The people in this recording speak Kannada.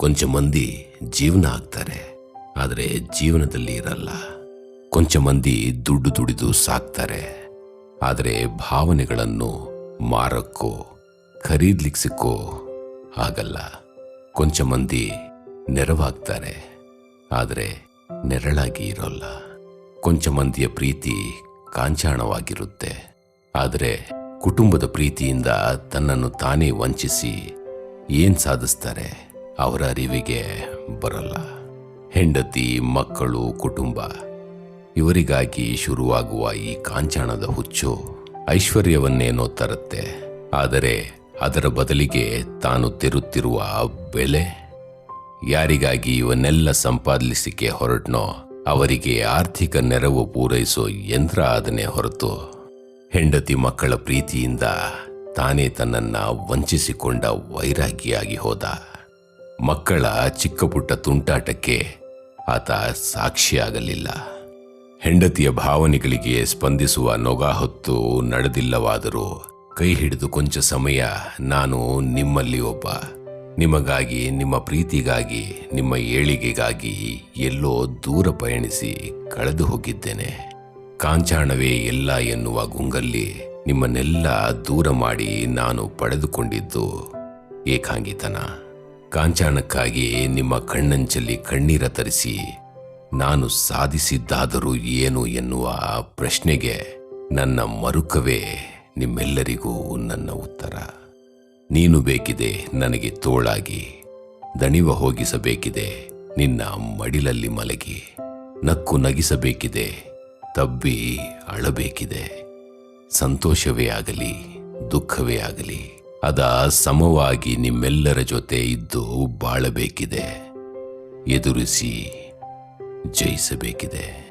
ಕೊಂಚ ಮಂದಿ ಜೀವನ ಆಗ್ತಾರೆ, ಆದರೆ ಜೀವನದಲ್ಲಿ ಇರಲ್ಲ. ಕೊಂಚ ಮಂದಿ ದುಡ್ಡು ದುಡಿದು ಸಾಕ್ತಾರೆ, ಆದರೆ ಭಾವನೆಗಳನ್ನು ಮಾರಕ್ಕೋ, ಖರೀದ್ಲಿಕ್ಸಕ್ಕೋ ಆಗಲ್ಲ. ಕೊಂಚ ಮಂದಿ ನೆರವಾಗ್ತಾರೆ, ಆದರೆ ನೆರಳಾಗಿ ಇರೋಲ್ಲ. ಕೊಂಚ ಮಂದಿಯ ಪ್ರೀತಿ ಕಾಂಚಾಣವಾಗಿರುತ್ತೆ, ಆದರೆ ಕುಟುಂಬದ ಪ್ರೀತಿಯಿಂದ ತನ್ನನ್ನು ತಾನೇ ವಂಚಿಸಿ ಏನು ಸಾಧಿಸ್ತಾರೆ? ಅವರ ಅರಿವಿಗೆ ಬರಲ್ಲ. ಹೆಂಡತಿ, ಮಕ್ಕಳು, ಕುಟುಂಬ, ಇವರಿಗಾಗಿ ಶುರುವಾಗುವ ಈ ಕಾಂಚಾಣದ ಹುಚ್ಚು ಐಶ್ವರ್ಯವನ್ನೇನೋ ತರುತ್ತೆ. ಆದರೆ ಅದರ ಬದಲಿಗೆ ತಾನು ತಿರುತ್ತಿರುವ ಬೆಲೆ? ಯಾರಿಗಾಗಿ ಇವನ್ನೆಲ್ಲ ಸಂಪಾದಿಸಲಿಕ್ಕೆ ಹೊರಟ್ನೋ, ಅವರಿಗೆ ಆರ್ಥಿಕ ನೆರವು ಪೂರೈಸೋ ಯಂತ್ರ ಅದನ್ನೇ ಹೊರತು. ಹೆಂಡತಿ ಮಕ್ಕಳ ಪ್ರೀತಿಯಿಂದ ತಾನೇ ತನ್ನನ್ನು ವಂಚಿಸಿಕೊಂಡ ವೈರಾಗಿಯಾಗಿ ಹೋದ. ಮಕ್ಕಳ ಚಿಕ್ಕಪುಟ್ಟ ತುಂಟಾಟಕ್ಕೆ ಆತ ಸಾಕ್ಷಿಯಾಗಲಿಲ್ಲ. ಹೆಂಡತಿಯ ಭಾವನೆಗಳಿಗೆ ಸ್ಪಂದಿಸುವ ನೊಗ ಹೊತ್ತು ನಡೆದಿಲ್ಲವಾದರೂ ಕೈ ಹಿಡಿದು ಕೊಂಚ ಸಮಯ ನಾನು ನಿಮ್ಮಲ್ಲಿ ಒಬ್ಬ. ನಿಮಗಾಗಿ, ನಿಮ್ಮ ಪ್ರೀತಿಗಾಗಿ, ನಿಮ್ಮ ಏಳಿಗೆಗಾಗಿ ಎಲ್ಲೋ ದೂರ ಪಯಣಿಸಿ ಕಳೆದು ಹೋಗಿದ್ದೇನೆ. ಕಾಂಚಾಣವೇ ಎಲ್ಲ ಎನ್ನುವ ಗುಂಗಲ್ಲಿ ನಿಮ್ಮನ್ನೆಲ್ಲ ದೂರ ಮಾಡಿ ನಾನು ಪಡೆದುಕೊಂಡಿದ್ದು ಏಕಾಂಗಿತನ. ಕಾಂಚಾಣಕ್ಕಾಗಿ ನಿಮ್ಮ ಕಣ್ಣಂಚಲ್ಲಿ ಕಣ್ಣೀರ ತರಿಸಿ ನಾನು ಸಾಧಿಸಿದ್ದಾದರೂ ಏನು ಎನ್ನುವ ಪ್ರಶ್ನೆಗೆ ನನ್ನ ಮರುಕವೇ ನಿಮ್ಮೆಲ್ಲರಿಗೂ ನನ್ನ ಉತ್ತರ. ನೀನು ಬೇಕಿದೆ ನನಗೆ ತೋಳಾಗಿ. ದಣಿವ ಹೋಗಿಸಬೇಕಿದೆ ನಿನ್ನ ಮಡಿಲಲ್ಲಿ ಮಲಗಿ. ನಕ್ಕು ನಗಿಸಬೇಕಿದೆ ತಬ್ಬಿ ಅಳಬೇಕಿದೆ. ಸಂತೋಷವೇ ಆಗಲಿ, ದುಃಖವೇ ಆಗಲಿ. ಅದ ಸಮವಾಗಿ ನಿಮ್ಮೆಲ್ಲರ ಜೊತೆ ಇದ್ದು ಬಾಳಬೇಕಿದೆ. ಎದುರಿಸಿ ಜಯಿಸಬೇಕಿದೆ.